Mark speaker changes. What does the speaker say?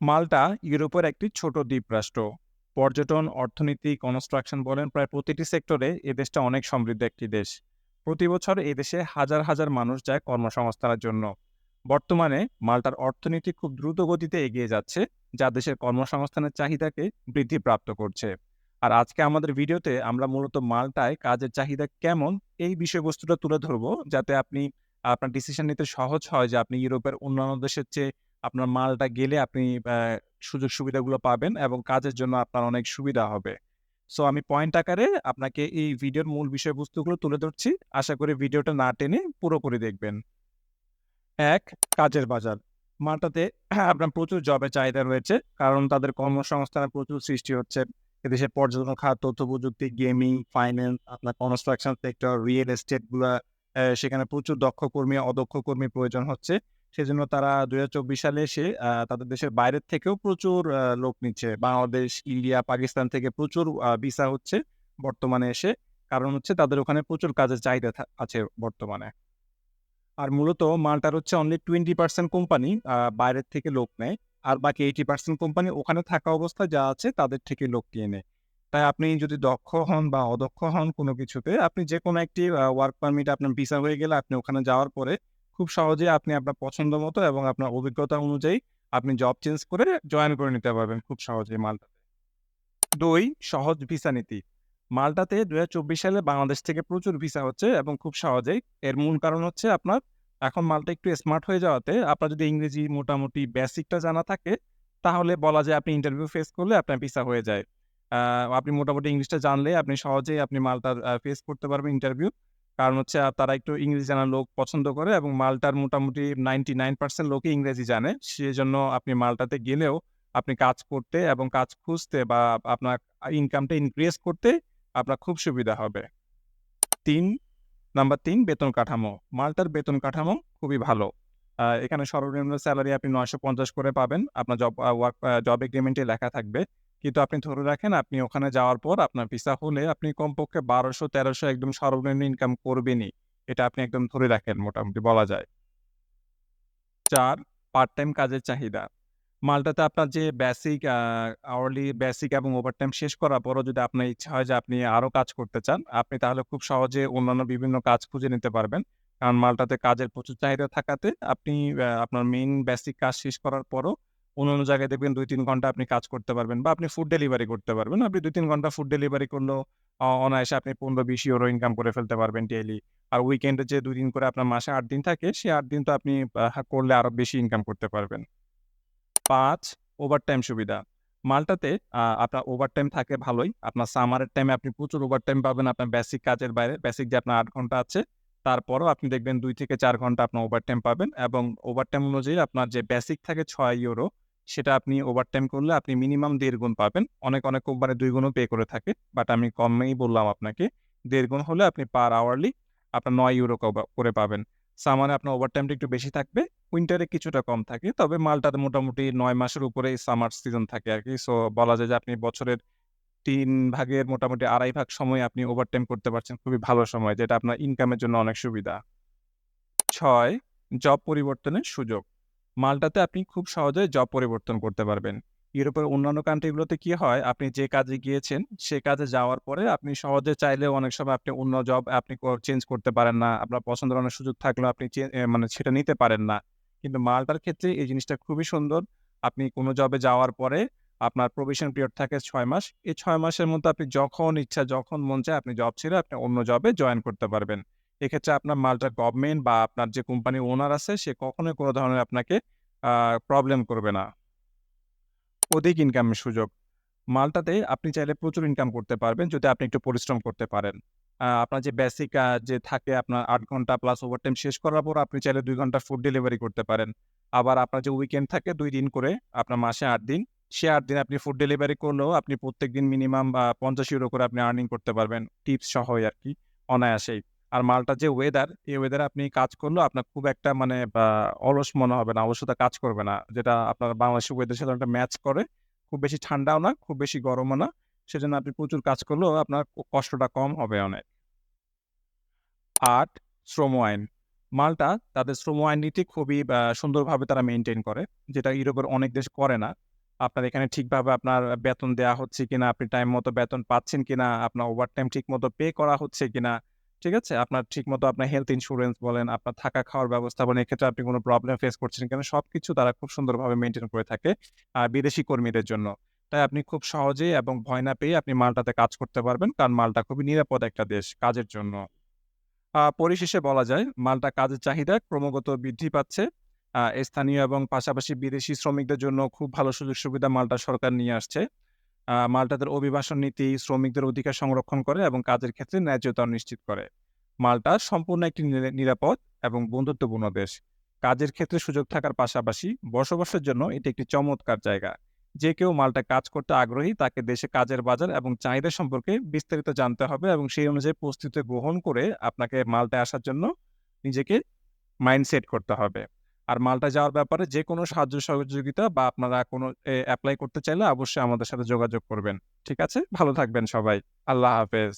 Speaker 1: মাল্টা ইউরোপের একটি ছোট দ্বীপরাষ্ট্র। পর্যটন, অর্থনীতি, কনস্ট্রাকশন বলেন প্রায় প্রতিটি সেক্টরে এ দেশটা অনেক সমৃদ্ধ একটি দেশ। প্রতি বছর এ দেশে হাজার, হাজার মানুষ যায় কর্মসংস্থানের জন্য। বর্তমানে মাল্টার অর্থনীতি খুব দ্রুত গতিতে এগিয়ে যাচ্ছে, যা দেশের কর্মসংস্থানের চাহিদাকে বৃদ্ধিপ্রাপ্ত করছে। আর আজকে আমাদের ভিডিওতে আমরা মূলত মাল্টায় কাজের চাহিদা কেমন এই বিষয়বস্তুটা তুলে ধরবো, যাতে আপনি আপনার ডিসিশন নিতে সহজ হয় যে আপনি ইউরোপের অন্যান্য দেশের চেয়ে আপনার মালটা গেলে আপনি সুযোগ সুবিধাগুলো পাবেন এবং কাজের জন্য আপনার অনেক সুবিধা হবে। সো আমি পয়েন্ট আকারে আপনাকে এই ভিডিওর মূল বিষয়বস্তুগুলো তুলে ধরছি। আশা করি ভিডিওটা না টেনে পুরোপুরি দেখবেন। ১. কাজের বাজার। মাল্টাতে আপনার প্রচুর জবের চাহিদা রয়েছে। কারণ তাদের কর্মসংস্থানের প্রচুর সৃষ্টি হচ্ছে। এদেশে পর্যটন খাত, তথ্য প্রযুক্তি, গেমিং, ফাইন্যান্স, আপনার কনস্ট্রাকশন সেক্টর, রিয়েল এস্টেটগুলা সেখানে প্রচুর দক্ষ কর্মী, অদক্ষ কর্মীর প্রয়োজন হচ্ছে। সেজন্য তারা ২০২৪ সালে এসে তাদের দেশের বাইরের থেকেও প্রচুর লোক নিচ্ছে। বাংলাদেশ, ইন্ডিয়া, পাকিস্তান থেকে প্রচুর ভিসা হচ্ছে বর্তমানে এসে। কারণ হচ্ছে তাদের ওখানে প্রচুর কাজের চাহিদা আছে বর্তমানে। আর মূলত মাল্টার হচ্ছে অনলি 20% কোম্পানি বাইরের থেকে লোক নেয়। আর বাকি 80% কোম্পানি ওখানে থাকা অবস্থায় যা আছে তাদের থেকে লোক নিয়ে নেয়। তাই আপনি যদি দক্ষ হন বা অদক্ষ হন কোনো কিছুতে, আপনি যেকোনো একটি ওয়ার্ক পারমিট আপনার ভিসা হয়ে গেলে আপনি ওখানে যাওয়ার পরে খুব সহজেই আপনি আপনার পছন্দ মতো এবং আপনার অভিজ্ঞতা অনুযায়ী আপনি জব চেঞ্জ করে জয়েন করে নিতে পারবেন খুব সহজেই মাল্টাতে। ২. সহজ ভিসা নীতি। মাল্টাতে ২০২৪ সালে বাংলাদেশ থেকে প্রচুর ভিসা হচ্ছে এবং খুব সহজেই। এর মূল কারণ হচ্ছে আপনার এখন মালটা একটু স্মার্ট হয়ে যাওয়াতে আপনার যদি ইংরেজি মোটামুটি বেসিকটা জানা থাকে, তাহলে বলা যায় আপনি ইন্টারভিউ ফেস করলে আপনার ভিসা হয়ে যায়। আপনি মোটামুটি ইংলিশটা জানলে আপনি সহজেই আপনি মালটা ফেস করতে পারবেন ইন্টারভিউ। কারণ হচ্ছে তারা একটু ইংরেজি জানা লোক পছন্দ করে এবং মাল্টার মোটামুটি 99% লোকই ইংরেজি জানে। সেজন্য আপনি মাল্টাতে গেলেও আপনি কাজ করতে এবং কাজ খুঁজতে বা আপনার ইনকামটা ইনক্রিজ করতে আপনার খুব সুবিধা হবে। তিন নাম্বার তিন, বেতন কাঠামো। মালটার বেতন কাঠামো খুবই ভালো। এখানে সর্বনিম্ন স্যালারি আপনি ৯৫০ করে পাবেন। আপনার জব ওয়ার্ক জব এগ্রিমেন্টে লেখা থাকবে। কিন্তু আপনি ধরে রাখেন আপনি ওখানে যাওয়ার পর আপনার ভিসা হলে আপনি কমপক্ষে ১২০০-১৩০০ একদম সর্বনিম্ন ইনকাম করবেনই। এটা আপনি একদম ধরে রাখেন মোটামুটি বলা যায়। ৪. পার্ট টাইম কাজের চাহিদা। মাল্টাতে আপনার যে বেসিক আওয়ারলি বেসিক এবং ওভারটাইম শেষ করার পরও যদি আপনার ইচ্ছা হয় যে আপনি আরও কাজ করতে চান, আপনি তাহলে খুব সহজে অন্যান্য বিভিন্ন কাজ খুঁজে নিতে পারবেন। কারণ মালটাতে কাজের প্রচুর চাহিদা থাকাতে আপনি আপনার মেইন বেসিক কাজ শেষ করার পরও অন্যান্য জায়গায় দেখবেন ২-৩ ঘণ্টা আপনি কাজ করতে পারবেন বা আপনি ফুড ডেলিভারি করতে পারবেন। আপনি ২-৩ ঘণ্টা ফুড ডেলিভারি করলেও অনায়াসে আপনি ১৫-২০ ইউরো ইনকাম করে ফেলতে পারবেন ডেইলি। আর উইকেন্ডে যে ২ দিন করে আপনার মাসে আট দিন থাকে, সে আট দিন তো আপনি করলে আরও বেশি ইনকাম করতে পারবেন। ৫. ওভারটাইম সুবিধা। মালটাতে আপনার ওভারটাইম থাকে ভালোই। আপনার সামারের টাইমে আপনি প্রচুর ওভারটাইম পাবেন আপনার বেসিক কাজের বাইরে। বেসিক যে আপনার আট ঘণ্টা আছে, তারপরও আপনি দেখবেন দুই থেকে চার ঘণ্টা আপনার ওভারটাইম পাবেন এবং ওভারটাইম অনুযায়ী আপনার যে বেসিক থাকে ছয় ইউরো, সেটা আপনি ওভারটাইম করলে আপনি মিনিমাম দেড় গুণ পাবেন। অনেক, অনেক কোম্পানি দুই গুণও পে করে থাকে। বাট আমি কমেই বললাম আপনাকে। দেড় গুণ হলে আপনি পার আওয়ারলি আপনার নয় ইউরো করে পাবেন। সামারে আপনার ওভারটাইমটা একটু বেশি থাকবে। উইন্টারে কিছুটা কম থাকে। তবে মাল্টাতে মোটামুটি নয় মাসের উপরেই সামার সিজন থাকে আর কি সো বলা যায় যে আপনি বছরের তিন ভাগের মোটামুটি ২.৫ ভাগ সময় আপনি ওভারটাইম করতে পারছেন। খুবই ভালো সময় যেটা আপনার ইনকামের জন্য অনেক সুবিধা। ছয় জব পরিবর্তনের সুযোগ। মাল্টাতে আপনি খুব সহজে জব পরিবর্তন করতে পারবেন। ইউরোপের অন্যান্য কান্ট্রিগুলোতে কি হয়, আপনি যে কাজে গিয়েছেন, সে কাজে যাওয়ার পরে আপনি সহজে চাইলেও অনেক সময় আপনি অন্য জব আপনি চেঞ্জ করতে পারেন না। আপনার পছন্দের অনেক সুযোগ থাকলেও আপনি মানে সেটা নিতে পারেন না। কিন্তু মালটার ক্ষেত্রে এই জিনিসটা খুবই সুন্দর। আপনি কোনো জবে যাওয়ার পরে আপনার প্রবেশন পিরিয়ড থাকে ছয় মাস। এই ছয় মাসের মধ্যে আপনি যখন ইচ্ছা, যখন মন চায় আপনি জব ছেড়ে আপনি অন্য জবে জয়েন করতে পারবেন। এক্ষেত্রে আপনার মালটা গভর্নমেন্ট বা আপনার যে কোম্পানির ওনার আছে, সে কখনোই কোনো ধরনের আপনাকে প্রবলেম করবে না। অধিক ইনকামের সুযোগ। মালটাতে আপনি চাইলে প্রচুর ইনকাম করতে পারবেন যদি আপনি একটু পরিশ্রম করতে পারেন। আপনার যে বেসিক যে থাকে আপনার আট ঘণ্টা প্লাস ওভারটাইম শেষ করার পর আপনি চাইলে দুই ঘণ্টা ফুড ডেলিভারি করতে পারেন। আবার আপনার যে উইকেন্ড থাকে দুই দিন করে, আপনার মাসে আট দিন। সে আট দিন আপনি ফুড ডেলিভারি করলেও আপনি প্রত্যেকদিন মিনিমাম আ ৫০ ইউরো করে আপনি আর্নিং করতে পারবেন। টিপস সহই আরকি অনায়াসেই। আর মাল্টার যে ওয়েদার, এই ওয়েদারে আপনি কাজ করলেও আপনার খুব একটা মানে অলস মনে হবে না, অলসতা কাজ করবে না। যেটা আপনার বাংলাদেশের ওয়েদারের সাথে অনেকটা ম্যাচ করে। খুব বেশি ঠান্ডাও না, খুব বেশি গরমও না। সেজন্য আপনি প্রচুর কাজ করলেও আপনার কষ্টটা কম হবে অনেক। আট শ্রম আইন। মাল্টা তাদের শ্রম আইন নীতি খুবই সুন্দরভাবে তারা মেইনটেইন করে। যেটা ইউরোপের অনেক দেশ করে না। আপনার এখানে ঠিকভাবে আপনার বেতন দেওয়া হচ্ছে কিনা, আপনি টাইম মতো বেতন পাচ্ছেন কিনা, আপনার ওভার টাইম ঠিক মতো পে করা হচ্ছে কিনা, ঠিক আছে? আপনার ঠিকমতো আপনার হেলথ ইন্সুরেন্স বলেন, আপনার থাকা খাওয়ার ব্যবস্থা বলেন, এক্ষেত্রে আপনি কোনো প্রবলেম ফেস করছেন কিনা, সবকিছু তারা খুব সুন্দরভাবে মেইনটেইন করে থাকে আ বিদেশি কর্মীদের জন্য। তাই আপনি খুব সহজেই এবং ভয় না পেয়ে আপনি মাল্টাতে কাজ করতে পারবেন। কারণ মালটা খুবই নিরাপদ একটা দেশ কাজের জন্য। পরিশেষে বলা যায় মালটা কাজের চাহিদা ক্রমাগত বৃদ্ধি পাচ্ছে। স্থানীয় এবং পাশাপাশি বিদেশি শ্রমিকদের জন্য খুব ভালো সুযোগ-সুবিধা মালটা সরকার নিয়ে আসছে। মাল্টাদের অভিবাসন নীতি, শ্রমিকদের অধিকার সংরক্ষণ করে এবং কাজের ক্ষেত্রে ন্যায্যতা নিশ্চিত করে। মাল্টা সম্পূর্ণ একটি নিরাপদ এবং বন্ধুত্বপূর্ণ দেশ। কাজের ক্ষেত্রে সুযোগ থাকার পাশাপাশি বসবাসের জন্য এটি একটি চমৎকার জায়গা। যে কেউ মাল্টায় কাজ করতে আগ্রহী তাকে দেশে কাজের বাজার এবং চাহিদা সম্পর্কে বিস্তারিত জানতে হবে এবং সেই অনুযায়ী প্রস্তুতি গ্রহণ করে আপনাকে মাল্টায় আসার জন্য নিজেকে মাইন্ড সেট করতে হবে। আর মালটা যাওয়ার ব্যাপারে যে কোনো সাহায্য সহযোগিতা বা আপনারা কোনো অ্যাপ্লাই করতে চাইলে অবশ্যই আমাদের সাথে যোগাযোগ করবেন। ঠিক আছে? ভালো থাকবেন সবাই। আল্লাহ হাফেজ।